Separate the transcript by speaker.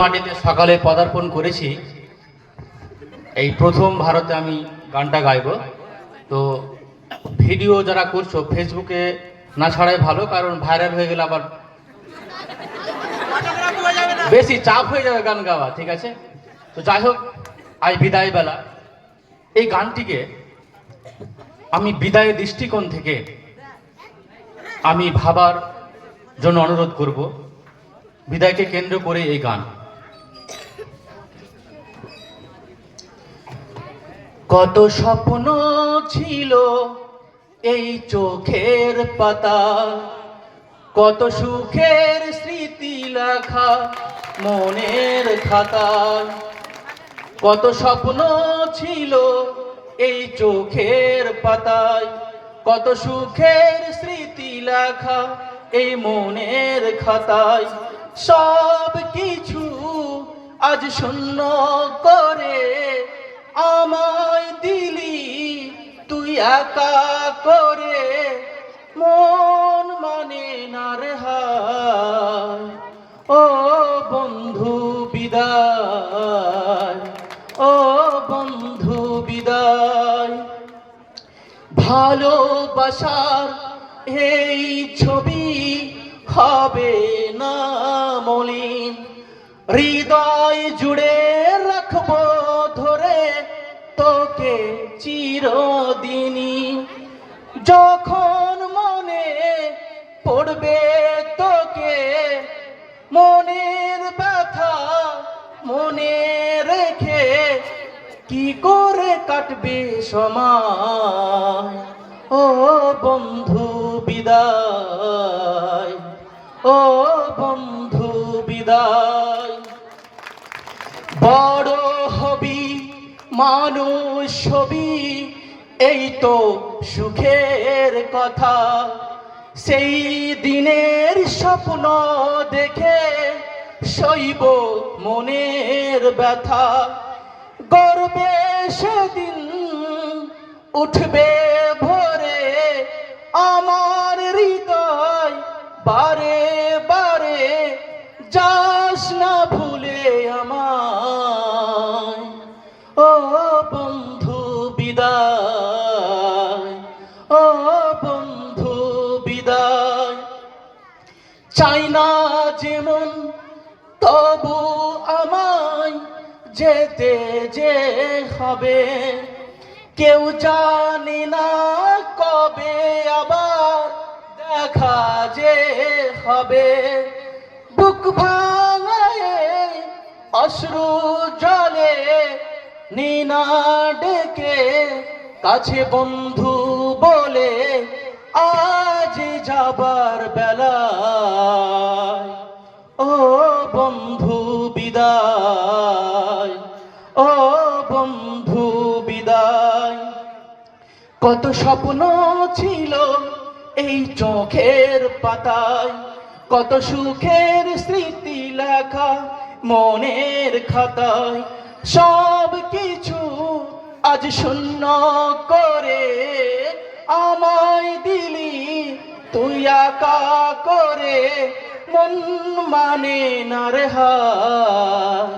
Speaker 1: মাটিতে সকালে পদার্পণ করেছি। এই প্রথম ভারতে আমি গানটা গাইব। তো ভিডিও যারা করছ, ফেসবুকে না ছাড়াই ভালো, কারণ ভাইরাল হয়ে গেলে আবার বেশি চাপ হয়ে যাবে গান গাওয়া, ঠিক আছে? তো যাই হোক, আজ বিদায় বেলা এই গানটিকে আমি বিদায় দৃষ্টিকোণ থেকে আমি ভাবার জন্য অনুরোধ করব। বিদায়কে কেন্দ্র করে এই গান। কত স্বপ্ন ছিল এই চোখের পাতা। কত সুখের স্মৃতি লেখা মনের খাতায় কত স্বপ্ন ছিল এই চোখের পাতায়। কত সুখের স্মৃতি লেখা এই মনের খাতায়। সব কিছু আজ শূন্য করে আমায় দিলি তুই একা করে, মন মানে না রে ও বন্ধু বিদায়, ও বন্ধু বিদায়। ভালোবাসার এই ছবি হবে না মলিন, হৃদয় জুড়ে মনে রেখে কি করে কাটবে সময়? ও বন্ধু বিদায়, ও বন্ধু বিদায়। বড় হবি, মানুষ হবি, এই তো সুখের কথা। সেই দিনের স্বপ্ন দেখে সইব মনের ব্যথা। গর্বে সেদিন উঠবে ভোরে, আমার হৃদয় বারে বারে যাস না ভুলে আমায়। ও বন্ধু বিদায়, ও বন্ধু বিদায়। চাই না যেমন তবু আমায় যেতে যে হবে। কেউ জানে না কবে আবার দেখা যে হবে। বুক ভাঙায় অশ্রু জলে নিনা ডেকে কাছে বন্ধু বলে, আজ যাবার কত স্বপ্ন ছিল এই চোখের পাতায়। কত সুখের স্মৃতি লেখা মনের খাতায়। সব কিছু আজ শূন্য করে আমায় দিলি তুই একা করে। মন মানে না রে হায়।